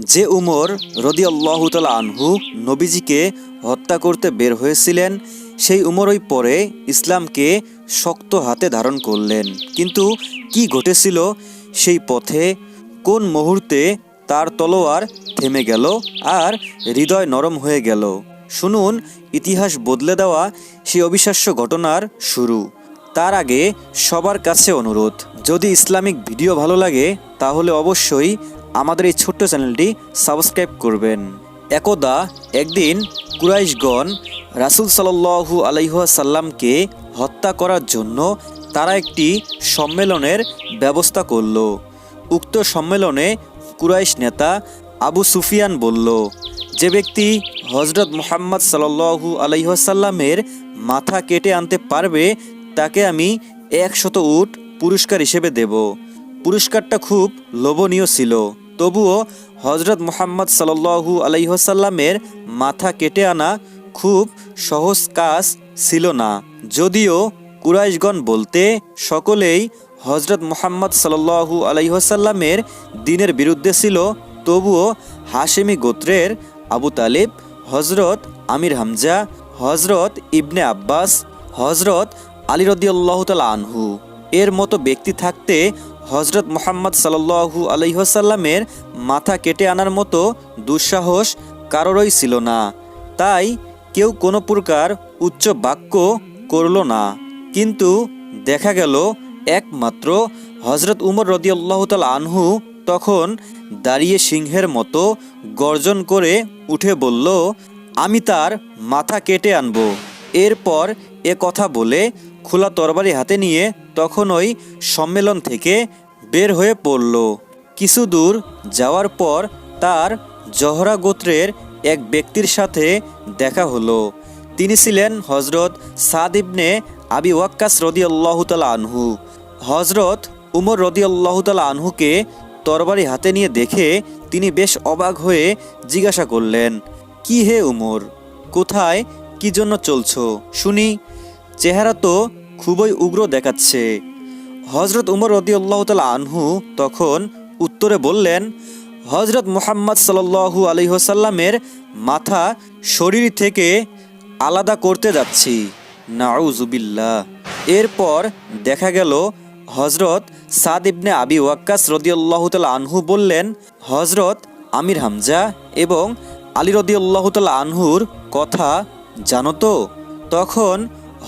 যে উমর রদি আল্লাহতালা আনহু নবীজিকে হত্যা করতে বের হয়েছিলেন, সেই উমরই পরে ইসলামকে শক্ত হাতে ধারণ করলেন। কিন্তু কি ঘটেছিল? সেই পথে কোন মুহূর্তে তার তলোয়ার থেমে গেল আর হৃদয় নরম হয়ে গেল? শুনুন, ইতিহাস বদলে দেওয়া সেই অবিশ্বাস্য ঘটনার শুরু। তার আগে সবার কাছে অনুরোধ, যদি ইসলামিক ভিডিও ভালো লাগে, তাহলে অবশ্যই আমাদের এই ছোট্ট চ্যানেলটি সাবস্ক্রাইব করবেন। একদা একদিন কুরাইশগণ রাসুল সাল্লু আলাইসাল্লামকে হত্যা করার জন্য তারা একটি সম্মেলনের ব্যবস্থা করল। উক্ত সম্মেলনে কুরাইশ নেতা আবু সুফিয়ান বলল, যে ব্যক্তি হজরত মোহাম্মদ সাল্লু আলাইসাল্লামের মাথা কেটে আনতে পারবে, তাকে আমি একশত উট পুরস্কার হিসেবে দেব। পুরস্কারটা খুব লোভনীয় ছিল। তবুও হজরত মোহাম্মদ সাল্লু আলাইসাল্লামের মাথা কেটে আনা খুব সহজ কাজ ছিল না। যদিও কুরাইশগণ বলতে সকলেই হজরত মোহাম্মদ সাল্লু আলাইসাল্লামের দিনের বিরুদ্ধে ছিল, তবুও হাশেমি গোত্রের আবু তালিব হজরত আমির হামজা হজরত ইবনে আব্বাস হজরত আলী রদিয়াল্লাহ তালা আনহু। এর মতো ব্যক্তি থাকতে হজরত মোহাম্মদ সাল্লু আলহিহাসাল্লামের মাথা কেটে আনার মতো দুঃসাহস কারোরই ছিল না। তাই কেউ কোনো প্রকার উচ্চ বাক্য করল না। কিন্তু দেখা গেল একমাত্র হজরত উমর রদিয়াল্লাহ তাল আনহু তখন দাঁড়িয়ে সিংহের মতো গর্জন করে উঠে বলল, আমি তার মাথা কেটে আনব। এরপর এ কথা বলে খোলা তরবারি হাতে নিয়ে তখন ওই সম্মেলন থেকে বের হয়ে পড়ল। কিছু দূর যাওয়ার পর তার জহরা গোত্রের এক ব্যক্তির সাথে দেখা হলো। তিনি ছিলেন হজরত সাদ ইবনে আবি ওয়াক্কাস রদি আল্লাহতালা আনহু। হজরত উমর রদি আল্লাহতালা আনহুকে তরবারি হাতে নিয়ে দেখে তিনি বেশ অবাক হয়ে জিজ্ঞাসা করলেন, কি হে উমর? কোথায়? কি জন্য চলছ? শুনি, চেহারা তো খুবই উগ্র দেখাচ্ছে। হজরত উমর রদিউল্লাহ তালা আনহু তখন উত্তরে বললেন হজরত মুহাম্মদ সাল্লু আলহিহসাল্লামের মাথা শরীর থেকে আলাদা করতে যাচ্ছি। নাউজুবিল্লা এরপর দেখা গেল হজরত সাদ ইবনে আবি ওয়াক্কাস রদিউল্লাহ তালা আনহু বললেন হজরত আমির হামজা এবং আলী রদিউল্লাহ তালা আনহুর কথা জানো তো? তখন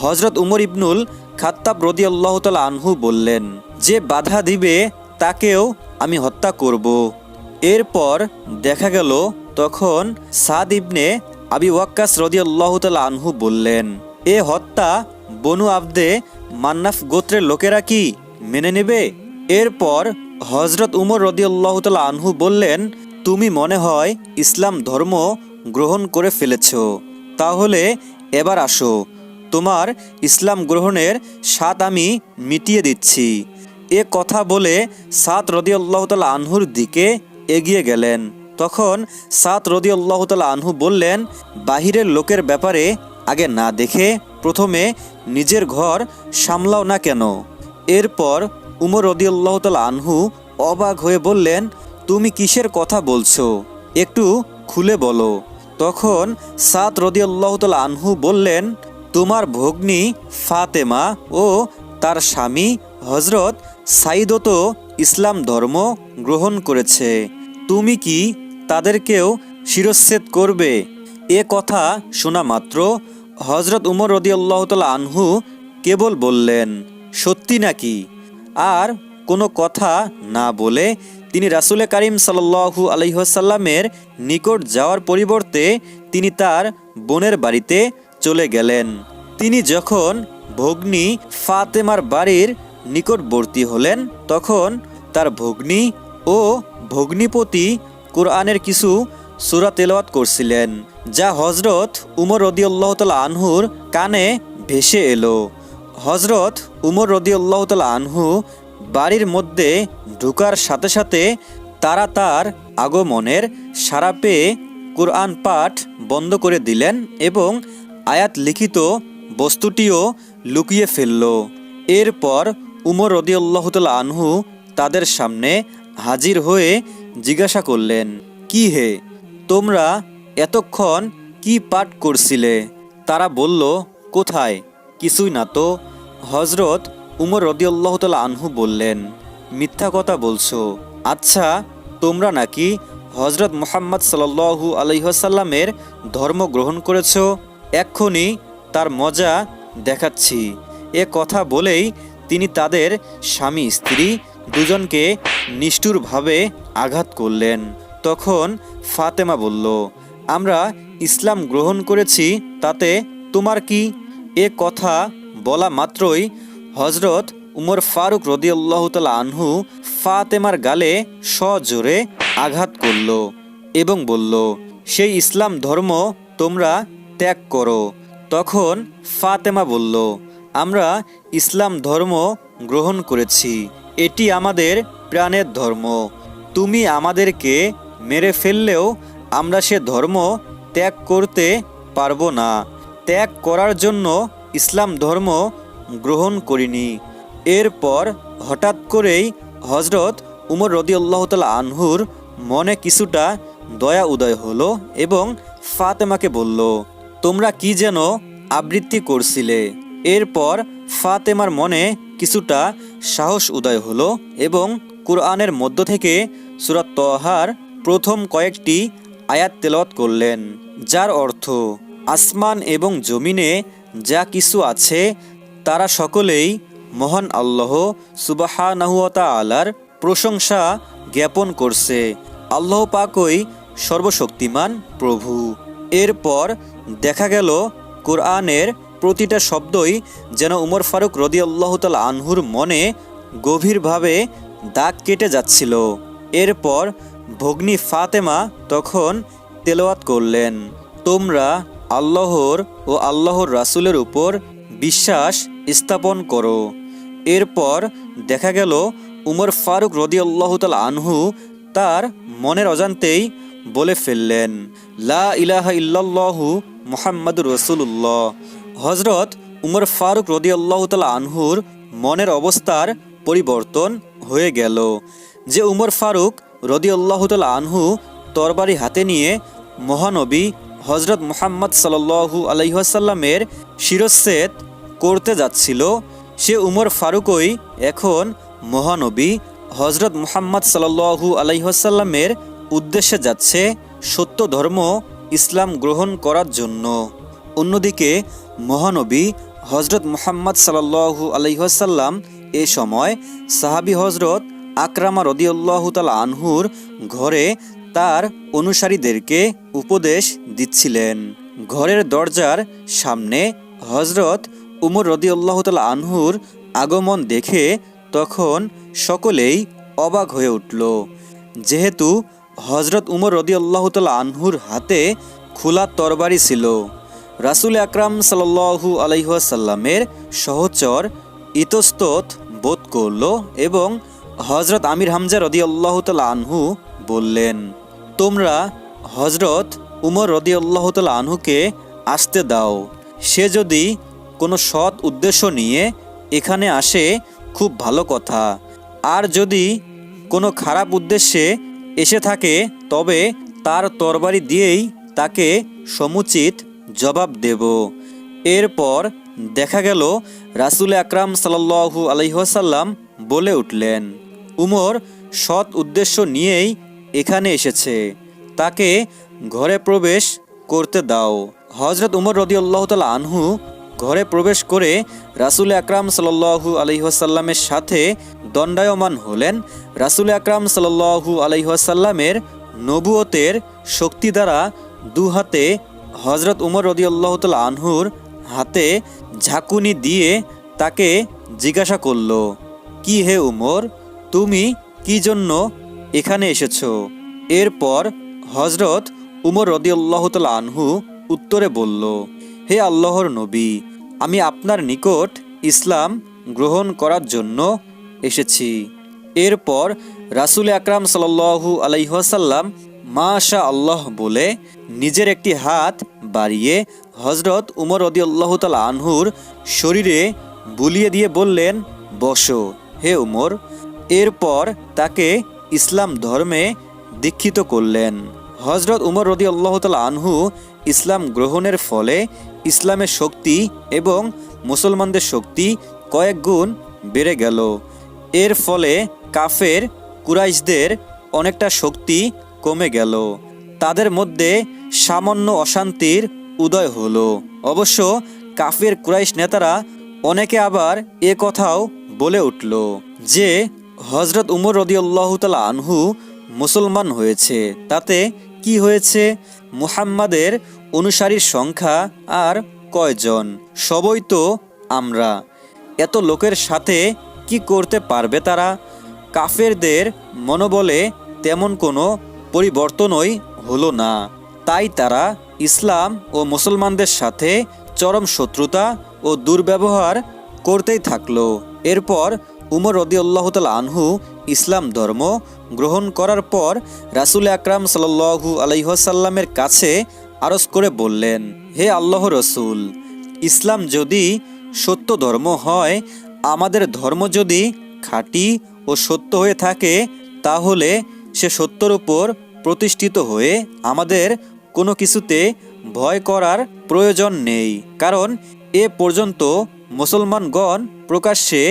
হজরত উমর ইবনুল খাত্তাব রদি আল্লাহ আনহু বললেন, যে বাধা দিবে, তাকেও আমি হত্যা করব। এরপর দেখা গেল তখন সাদ ইবনে আবি ওয়াক্কাস রদি আল্লাহ আনহু বললেন, এ হত্যা বনু আবদে মান্নাফ গোত্রের লোকেরা কি মেনে নেবে? এরপর হজরত উমর রদি আল্লাহ আনহু বললেন, তুমি মনে হয় ইসলাম ধর্ম গ্রহণ করে ফেলেছ। তাহলে এবার আসো তোমার ইসলাম গ্রহণের স্বাদ আমি মিটিয়ে দিচ্ছি। এ কথা বলে সাত রদি আল্লাহ তালা আনহুর দিকে এগিয়ে গেলেন। তখন সাত রদি আল্লাহ তালা আনহু বললেন, বাহিরের লোকের ব্যাপারে আগে না দেখে প্রথমে নিজের ঘর সামলাও না কেন? এরপর উমর রদি আল্লাহ তালা আনহু অবাক হয়ে বললেন, তুমি কিসের কথা বলছো? একটু খুলে বলো। তখন সাত রদি আল্লাহ তালা আনহু বললেন তোমার ভগ্নী ফাতেমা ও তার স্বামী হজরত সাইদও তো ইসলাম ধর্ম গ্রহণ করেছে। তুমি কি তাদেরকেও শিরচ্ছেদ করবে? এ কথা শোনা মাত্র হজরত উমর রদি আল্লাহ আনহু কেবল বললেন, সত্যি নাকি? আর কোনো কথা না বলে তিনি রাসুলে কারিম সাল্লু আলহিহাসাল্লামের নিকট যাওয়ার পরিবর্তে তিনি তার বোনের বাড়িতে চলে গেলেন। তিনি যখন ভগ্নী ফাতেমার বাড়ির নিকটবর্তী হলেন, তখন তার ভগ্নী ও ভগ্নীপতি কোরআনের কিছু সুরা তেলাওয়াত করছিলেন, যা হজরত উমর রদিউল্লাহ তালা আনহুর কানে ভেসে এলো। হজরত উমর রদিউল্লাহ তালা আনহু বাড়ির মধ্যে ঢুকার সাথে সাথে তারা তার আগমনের সারা পেয়ে কোরআন পাঠ বন্ধ করে দিলেন এবং আয়াত লিখিত বস্তুটিও লুকিয়ে ফেলল। এরপর উমর রদিউল্লাহতাল আনহু তাদের সামনে হাজির হয়ে জিজ্ঞাসা করলেন, কি হে, তোমরা এতক্ষণ কি পাঠ করছিলে? তারা বলল, কোথায়? কিছুই না তো। হজরত উমর রদিয়াল্লাহ তালা আনহু বললেন, মিথ্যা কথা বলছো। আচ্ছা তোমরা নাকি হজরত মোহাম্মদ সাল্লু আলহ্লামের ধর্ম গ্রহণ করেছ? এক্ষুনি তার মজা দেখাচ্ছি। এ কথা বলেই তিনি তাদের স্বামী, স্ত্রী দুজনকে নিষ্ঠুরভাবে আঘাত করলেন। তখন ফাতেমা বলল, আমরা ইসলাম গ্রহণ করেছি, তাতে তোমার কি এ কথা বলা মাত্রই? হজরত উমর ফারুক রদিয়াল্লাহ তালা আনহু ফাতেমার গালে সজোরে আঘাত করল এবং বলল, সেই ইসলাম ধর্ম তোমরা ত্যাগ করো। তখন ফাতেমা বলল, আমরা ইসলাম ধর্ম গ্রহণ করেছি। এটি আমাদের প্রাণের ধর্ম। তুমি আমাদেরকে মেরে ফেললেও আমরা সে ধর্ম ত্যাগ করতে পারব না। ত্যাগ করার জন্য ইসলাম ধর্ম গ্রহণ করিনি। এরপর হঠাৎ করেই হজরত উমর রদিউল্লাহ তালা আনহুর মনে কিছুটা দয়া উদয় হলো এবং ফাতেমাকে বলল তোমরা কি যেন আবৃত্তি করছিলে। এরপর ফাতেমার মনে কিছুটা সাহস উদয় হলো এবং কোরআনের মধ্য থেকে সুরাত তহার প্রথম কয়েকটি আয়াত তেলত করলেন, যার অর্থ, আসমান এবং জমিনে যা কিছু আছে, তারা সকলেই মহান আল্লাহ সুবাহানাহুয়াতা আলার প্রশংসা জ্ঞাপন করছে। আল্লাহ পাকই সর্বশক্তিমান প্রভু। এরপর দেখা গেল, কোরআনের প্রতিটা শব্দই যেন উমর ফারুক রদি আল্লাহ তাল আনহুর মনে গভীরভাবে দাগ কেটে যাচ্ছিল। এরপর ভগ্নী ফাতেমা তখন তেলাওয়াত করলেন, তোমরা আল্লাহর ও আল্লাহর রাসুলের উপর বিশ্বাস স্থাপন করো। এরপর দেখা গেল, উমর ফারুক রদি আল্লাহ তাল আনহু তার মনের অজান্তেই বলে ফেললেন, লা ইলাহা ইল্লাল্লাহু মুহাম্মাদুর রসুল্লাহ হজরত উমর ফারুক রদি আল্লাহ তাল আনহুর মনের অবস্থার পরিবর্তন হয়ে গেল, যে উমর ফারুক রদি তাল আনহু তরবারি হাতে নিয়ে মহানবী হজরত মুহাম্মদ সাল্লু আলহিহাসাল্লামের শিরচ্ছেদ করতে যাচ্ছিল, সে উমর ফারুকই এখন মহানবী হজরত মুহাম্মদ সাল্লু আলাইসাল্লামের উদ্দেশ্যে যাচ্ছে সত্য ধর্ম ইসলাম গ্রহণ করার জন্য। অন্যদিকে মহানবী হজরত মোহাম্মদ সাল্লু আলহিহাসাল্লাম এ সময় সাহাবি হজরত আকরামা রদিউল্লাহ তাল আনহুর ঘরে তার অনুসারীদেরকে উপদেশ দিচ্ছিলেন। ঘরের দরজার সামনে হজরত উমর রদিউল্লাহ তাল আনহুর আগমন দেখে তখন সকলেই অবাক হয়ে উঠল। যেহেতু হজরত উমর রদিউল্লাহ তাল আনহুর হাতে খোলা তরবারি ছিল। রাসুল আকরাম সাল্লু আলহাসাল্লামের সহচর ইতস্তত বোধ করল এবং হজরত আমির হামজা রদি আল্লাহ আনহু বললেন, তোমরা হজরত উমর রদি আল্লাহ আনহুকে আসতে দাও। সে যদি কোনো সৎ উদ্দেশ্য নিয়ে এখানে আসে, খুব ভালো কথা। আর যদি কোনো খারাপ উদ্দেশ্যে এসে থাকে, তবে তার তরবারি দিয়েই তাকে সমুচিত জবাব দেব। এরপর দেখা গেল, রাসুল আকরাম সাল্লু আলহিহাসাল্লাম বলে উঠলেন, উমর সৎ উদ্দেশ্য নিয়েই এখানে এসেছে। তাকে ঘরে প্রবেশ করতে দাও। হজরত উমর রদিউল্লাহ তাল আনহু ঘরে প্রবেশ করে রাসুল আকরাম সাল্লু আলহিহাসাল্লামের সাথে দণ্ডায়মান হলেন। রাসুল আকরাম সাল্লু আলহিহাসাল্লামের নবুয়তের শক্তি দ্বারা দু হাতে হজরত উমর রদিউল্লাহ তাল আনহুর হাতে ঝাঁকুনি দিয়ে তাকে জিজ্ঞাসা করল, কি হে উমর, তুমি কি জন্য এখানে এসেছ? এরপর হজরত উমর রদিউল্লাহ তাল আনহু উত্তরে বলল হে আল্লাহর নবী, আমি আপনার নিকট ইসলাম গ্রহণ করার জন্য এসেছি। এরপর রাসুল আকরাম সাল্লু আলাইহাসাল্লাম মাশা আল্লাহ বলে নিজের একটি হাত বাড়িয়ে হজরত উমর রদিউল্লাহ তাল আনহুর শরীরে বুলিয়ে দিয়ে বললেন, বসো, হে উমর। এরপর তাকে ইসলাম ধর্মে দীক্ষিত করলেন। হজরত উমর রদি আল্লাহ তালা আনহু ইসলাম গ্রহণের ফলে ইসলামের শক্তি এবং মুসলমানদের শক্তি কয়েক গুণ বেড়ে গেল। এর ফলে কাফের কুরাইশদের অনেকটা শক্তি কমে গেল। তাদের মধ্যে সামান্য অশান্তির উদয় হলো। অবশ্য কাফের কুরাইশ নেতারা অনেকে আবার এ কথাও বলে উঠল যে হজরত উমর রদিউল্লাহ তালা আনহু মুসলমান হয়েছে। তাতে কি হয়েছে? মুহাম্মাদের অনুসারীর সংখ্যা আর কয়জন? সবই তো আমরা। এত লোকের সাথে কি করতে পারবে তারা? কাফেরদের মনোবলে তেমন কোনো পরিবর্তনই হলো না। তাই তারা ইসলাম ও মুসলমানদের সাথে চরম শত্রুতা ও দুর্ব্যবহার করতেই থাকল। এরপর উমর রদিউল্লাহ তাল আনহু ইসলাম ধর্ম গ্রহণ করার পর রাসুল আকরাম সাল্লু আলাইসাল্লামের কাছে আরজ করে বললেন, হে আল্লাহ রসুল, ইসলাম যদি সত্য ধর্ম হয়, আমাদের ধর্ম যদি খাঁটি ও সত্য হয়ে থাকে, তাহলে সে সত্যর উপর প্রতিষ্ঠিত হয়ে আমাদের কোনো কিছুতে ভয় করার প্রয়োজন নেই। কারণ এ পর্যন্ত মুসলমানগণ প্রকাশ্যে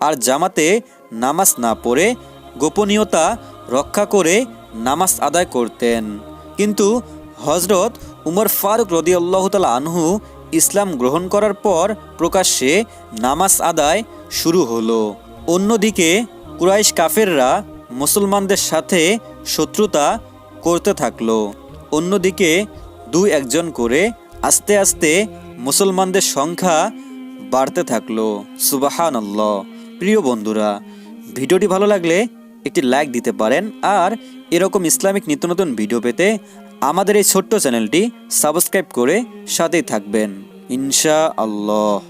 আর জামাতে নামাজ না পড়ে গোপনীয়তা রক্ষা করে নামাজ আদায় করতেন। কিন্তু হজরত উমর ফারুক রদিয়াল্লাহ তালা আনহু ইসলাম গ্রহণ করার পর প্রকাশ্যে নামাজ আদায় শুরু হলো। অন্যদিকে কুরাইশ কাফেররা মুসলমানদের সাথে শত্রুতা করতে থাকল। অন্যদিকে দুই একজন করে আস্তে আস্তে মুসলমানদের সংখ্যা বাড়তে থাকল। সুবাহান প্রিয় বন্ধুরা, ভিডিওটি ভালো লাগলে একটি লাইক দিতে পারেন আর এরকম ইসলামিক নিত্য নতুন ভিডিও পেতে আমাদের এই ছোট্ট চ্যানেলটি সাবস্ক্রাইব করে সাথেই থাকবেন। ইনশা আল্লাহ